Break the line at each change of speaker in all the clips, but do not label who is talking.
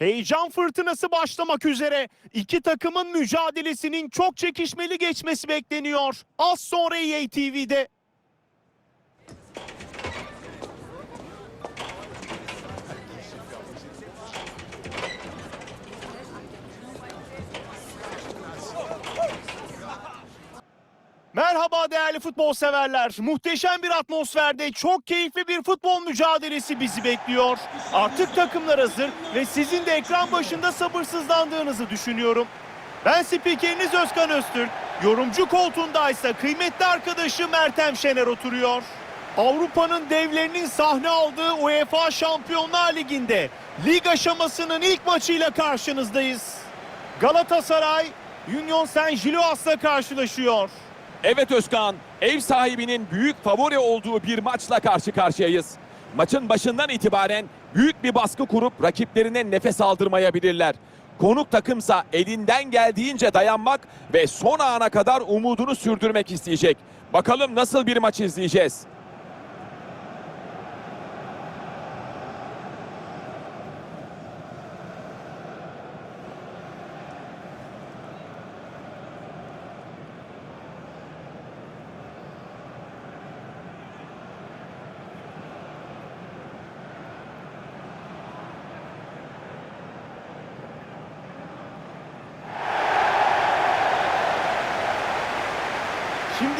Heyecan fırtınası başlamak üzere. İki takımın mücadelesinin çok çekişmeli geçmesi bekleniyor. Az sonra EA TV'de. Merhaba değerli futbol severler. Muhteşem bir atmosferde çok keyifli bir futbol mücadelesi bizi bekliyor. Artık takımlar hazır ve sizin de ekran başında sabırsızlandığınızı düşünüyorum. Ben spikeriniz Özkan Öztürk. Yorumcu koltuğundaysa kıymetli arkadaşım Ertem Şener oturuyor. Avrupa'nın devlerinin sahne aldığı UEFA Şampiyonlar Ligi'nde lig aşamasının ilk maçıyla karşınızdayız. Galatasaray Union Saint-Gilloas'la karşılaşıyor.
Evet Özkan, ev sahibinin büyük favori olduğu bir maçla karşı karşıyayız. Maçın başından itibaren büyük bir baskı kurup rakiplerine nefes aldırmayabilirler. Konuk takımsa elinden geldiğince dayanmak ve son ana kadar umudunu sürdürmek isteyecek. Bakalım nasıl bir maç izleyeceğiz.
Şimdi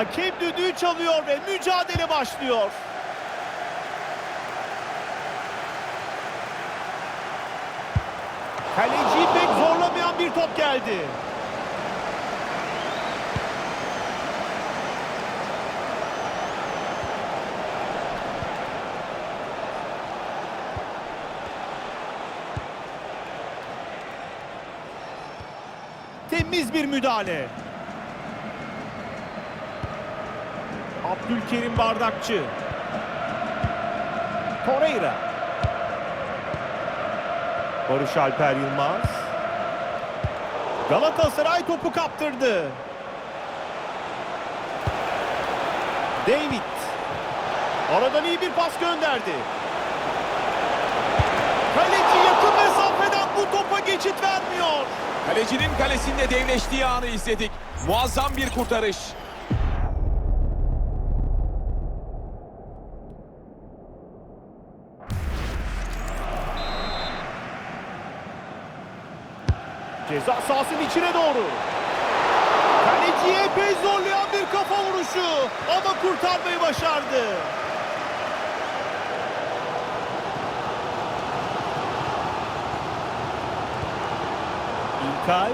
Hakem düdüğü çalıyor ve mücadele başlıyor. Kaleciyi pek zorlamayan bir top geldi. Temiz bir müdahale. Abdülkerim Bardakçı. Torreira. Barış Alper Yılmaz. Galatasaray topu kaptırdı. David. Aradan iyi bir pas gönderdi. Kaleci yakın mesafeden bu topa geçit vermiyor.
Kalecinin kalesinde devleştiği anı izledik. Muazzam bir kurtarış.
Ceza sahasının içine doğru. Kaleciyi epey zorlayan bir kafa vuruşu ama kurtarmayı başardı. İlkay.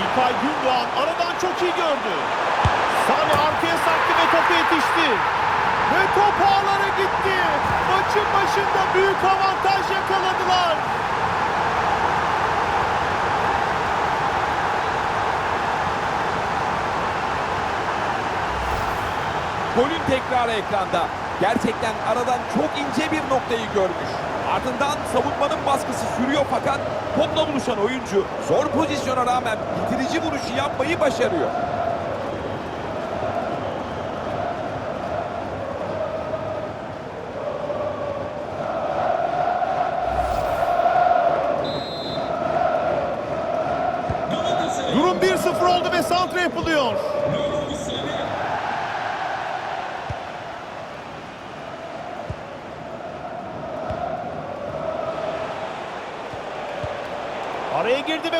İlkay Gündoğan aradan çok iyi gördü. Sane arkaya sarktı ve topu yetişti. Ve top ağlara gitti. Maçın başında büyük avantaj yakaladılar.
golün tekrarı ekranda. Gerçekten aradan çok ince bir noktayı görmüş. Ardından savunmanın baskısı sürüyor fakat topla buluşan oyuncu zor pozisyona rağmen bitirici vuruşu yapmayı başarıyor.
Durum
1-0 oldu
ve santra yapılıyor.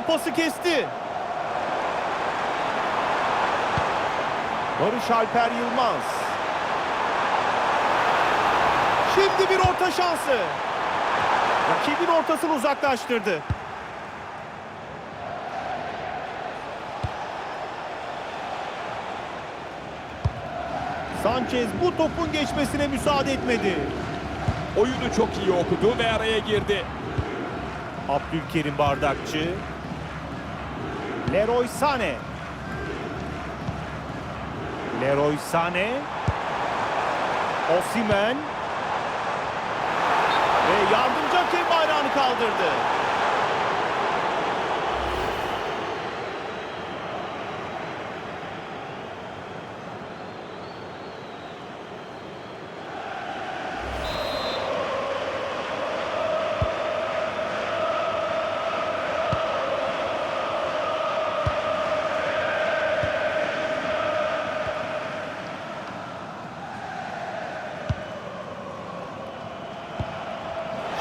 Pası kesti. Barış Alper Yılmaz. Şimdi bir orta şansı. Rakibin ortasını uzaklaştırdı. Sanchez bu topun geçmesine müsaade etmedi.
Oyunu çok iyi okudu ve araya girdi.
Abdülkerim Bardakçı. Leroy Sané. Leroy Sané. Osimen. Ve yardımcı hakem bayrağını kaldırdı.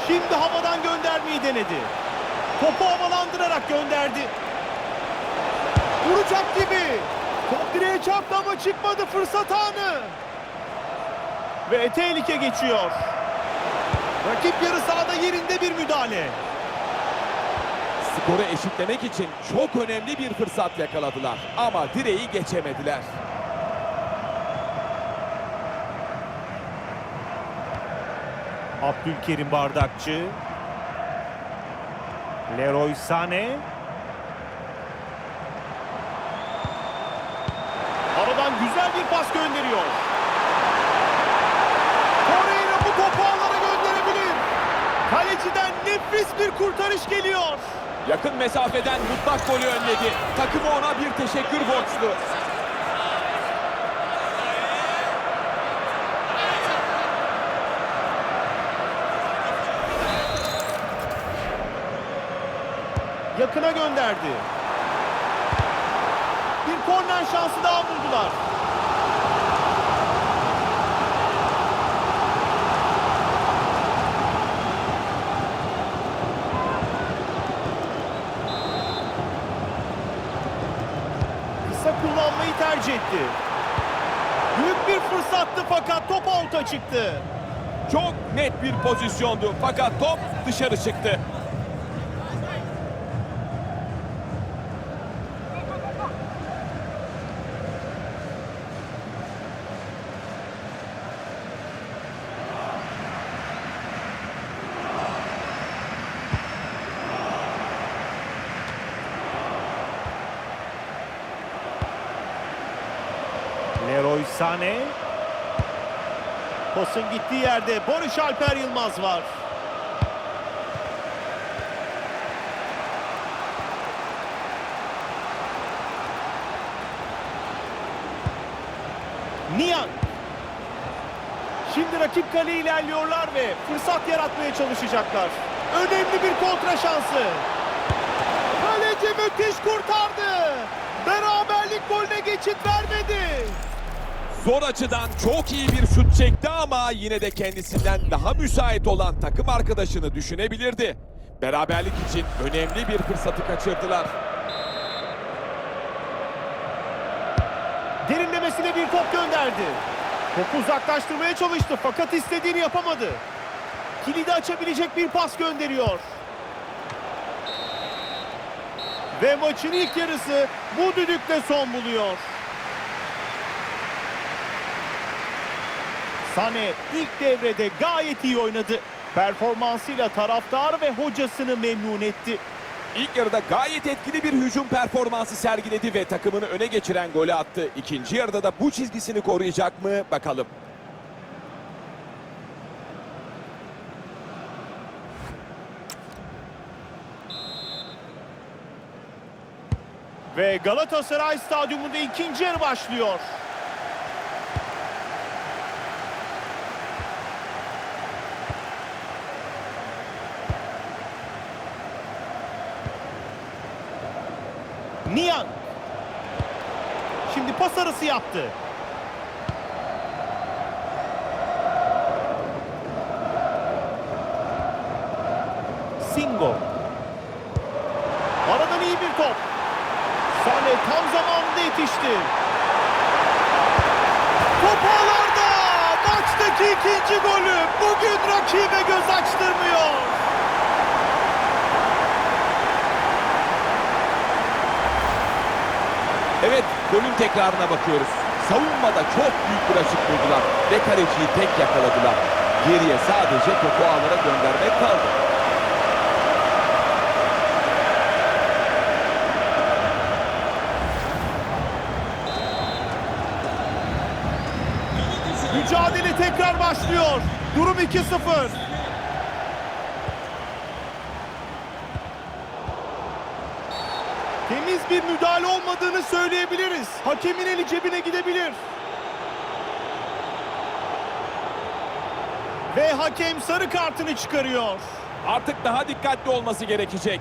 Şimdi göndermeyi denedi. Topu havalandırarak gönderdi. Vuracak gibi. Top direğe çarptı ama çıkmadı fırsat anı. Ve tehlike geçiyor. Rakip yarı sahada yerinde bir müdahale.
Skoru eşitlemek için çok önemli bir fırsat yakaladılar. Ama direği geçemediler.
Abdülkerim Bardakçı. Leroy Sané. Aradan güzel bir pas gönderiyor. Torreira bu topu ağlara gönderebilir. Kaleciden nefis bir kurtarış geliyor.
Yakın mesafeden mutlak golü önledi. Takımı ona bir teşekkür borçlu.
Yakına gönderdi. Bir korner şansı daha buldular. Kısa kullanmayı tercih etti. Büyük bir fırsattı fakat top out'a çıktı.
Çok net bir pozisyondu fakat top dışarı çıktı.
Sané. Pasın gittiği yerde Barış Alper Yılmaz var. Niyan. Şimdi rakip kale ilerliyorlar ve fırsat yaratmaya çalışacaklar. Önemli bir kontra şansı. Kaleci müthiş kurtardı. Beraberlik golüne geçit vermedi.
Zor açıdan çok iyi bir şut çekti ama yine de kendisinden daha müsait olan takım arkadaşını düşünebilirdi. Beraberlik için önemli bir fırsatı kaçırdılar.
Derinlemesine bir top gönderdi. Topu uzaklaştırmaya çalıştı fakat istediğini yapamadı. Kilidi açabilecek bir pas gönderiyor. Ve maçın ilk yarısı bu düdükle son buluyor. Sane ilk devrede gayet iyi oynadı. Performansıyla taraftar ve hocasını memnun etti.
İlk yarıda gayet etkili bir hücum performansı sergiledi ve takımını öne geçiren golü attı. İkinci yarıda da bu çizgisini koruyacak mı bakalım.
Ve Galatasaray Stadyumunda ikinci yarı başlıyor. Niyan. Şimdi pas arası yaptı. Singo. Aradan iyi bir top. Sane tam zamanında yetişti. Top ağlarda. Maçtaki ikinci golü. Bugün rakibe göz açtırmıyor.
Evet golün tekrarına bakıyoruz. Savunmada çok büyük bir açık buldular ve kaleciyi tek yakaladılar. Geriye sadece topu ağlara göndermek kaldı.
Mücadele tekrar başlıyor. Durum 2-0. Temiz bir müdahale olmadığını söyleyebiliriz. Hakemin eli cebine gidebilir. Ve hakem sarı kartını çıkarıyor.
Artık daha dikkatli olması gerekecek.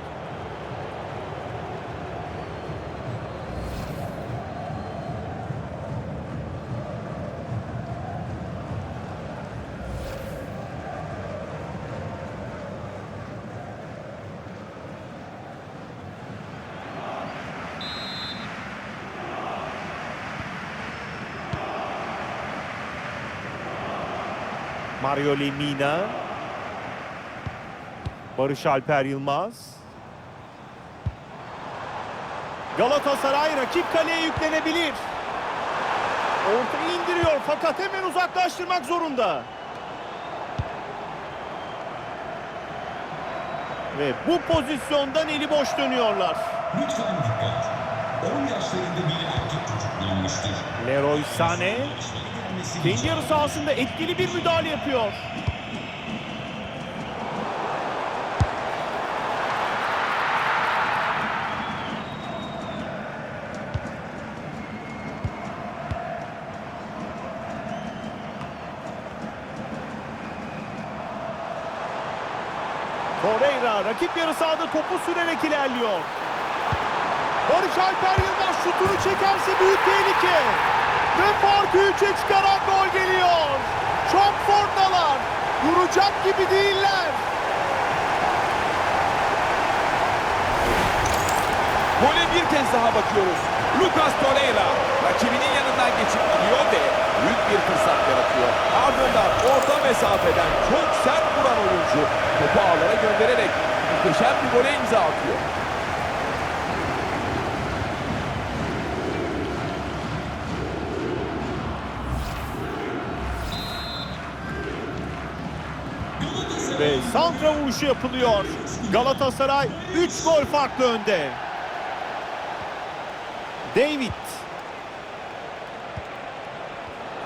Mario Lemina. Barış Alper Yılmaz. Galatasaray rakip kaleye yüklenebilir. Ortayı indiriyor fakat hemen uzaklaştırmak zorunda. Ve bu pozisyondan eli boş dönüyorlar.
Lütfen dikkat. 10 yaşlarında bir erkek çocuk bulunmuştur.
Leroy Sané kendi yarı sahasında etkili bir müdahale yapıyor. Torreira rakip yarı sahada topu sürerek ilerliyor. Barış Alper Yılmaz şutunu çekerse büyük tehlike. Ve farkı 3'e çıkaran gol geliyor. Çok formdalar. Duracak gibi değiller.
Gole bir kez daha bakıyoruz. Lucas Torreira rakibinin yanından geçip gidiyor ve büyük bir fırsat yaratıyor. Ardından orta mesafeden çok sert vuran oyuncu topu ağlara göndererek muhteşem bir gole imza atıyor.
Santra vuruşu yapılıyor. Galatasaray 3 gol farklı önde. David.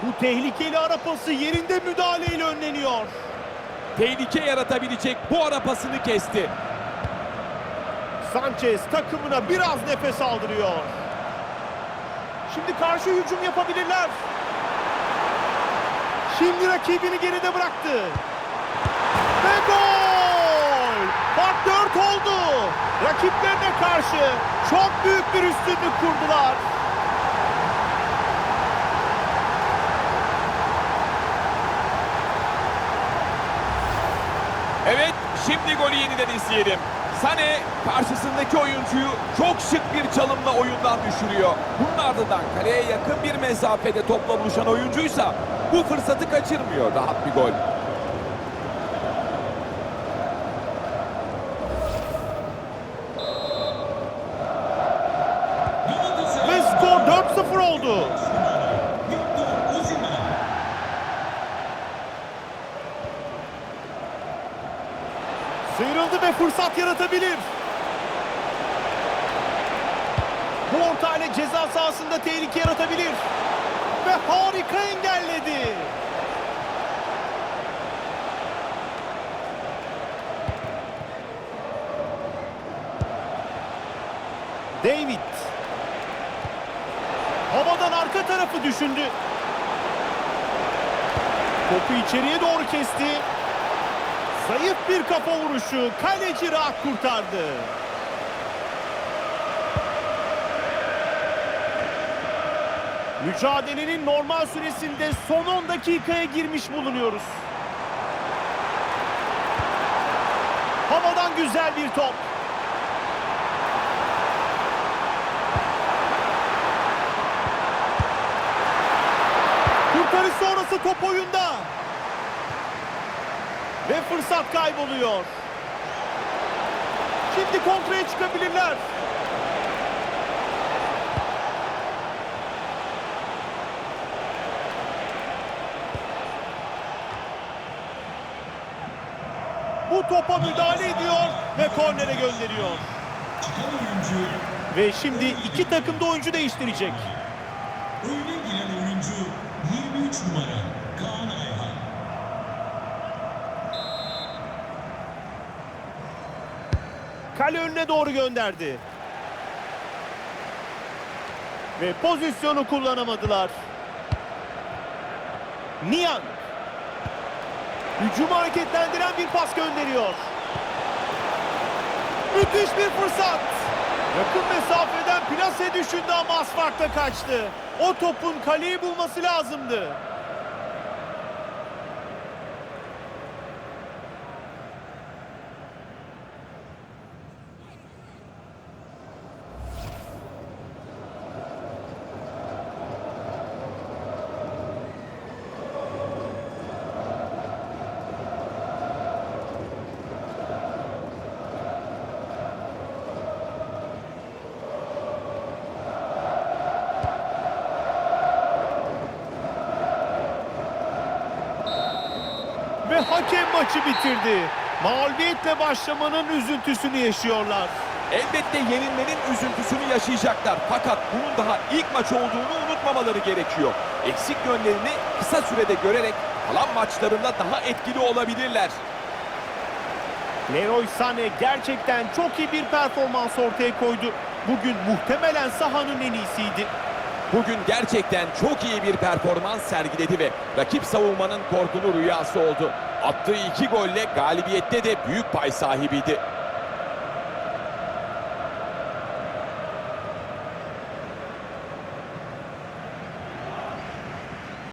Bu tehlikeli ara pası yerinde müdahaleyle önleniyor.
Tehlike yaratabilecek bu ara pasını kesti.
Sanchez takımına biraz nefes aldırıyor. Şimdi karşı hücum yapabilirler. Şimdi rakibini geride bıraktı. Ve gol! Fark 4 oldu. Rakiplerine karşı çok büyük bir üstünlük kurdular.
Evet, şimdi golü yeniden izleyelim. Sane karşısındaki oyuncuyu çok şık bir çalımla oyundan düşürüyor. Bunun ardından kaleye yakın bir mesafede topla buluşan oyuncuysa bu fırsatı kaçırmıyor. Rahat bir gol.
Oldu. Sıyrıldı ve fırsat yaratabilir. Bu ortayla ceza sahasında tehlike yaratabilir. Ve harika engelledi. David. Havadan arka tarafı düşündü. Topu içeriye doğru kesti. Zayıf bir kafa vuruşu. Kaleci rahat kurtardı. Mücadelenin normal süresinde son 10 dakikaya girmiş bulunuyoruz. Havadan güzel bir top. Kurtarış sonrası top oyunda. Ve fırsat kayboluyor. Şimdi kontraya çıkabilirler. Bu topa müdahale ediyor ve kornere gönderiyor. Ve şimdi iki takım da oyuncu değiştirecek.
oyuna giren oyuncu 23 numara Kaan Ayhan.
Kale önüne doğru gönderdi. Ve pozisyonu kullanamadılar. Niang. Hücumu hareketlendiren bir pas gönderiyor. Müthiş bir fırsat. Yakın mesafeden plase düşündü ama az farkla kaçtı. O topun kaleyi bulması lazımdı. Ve hakem maçı bitirdi. Mağlubiyetle başlamanın üzüntüsünü yaşıyorlar.
Elbette yenilmenin üzüntüsünü yaşayacaklar. Fakat bunun daha ilk maç olduğunu unutmamaları gerekiyor. Eksik yönlerini kısa sürede görerek kalan maçlarında daha etkili olabilirler.
Leroy Sané gerçekten çok iyi bir performans ortaya koydu. Bugün muhtemelen sahanın en iyisiydi.
Bugün gerçekten çok iyi bir performans sergiledi ve rakip savunmanın korkulu rüyası oldu. Attığı iki golle galibiyette de büyük pay sahibiydi.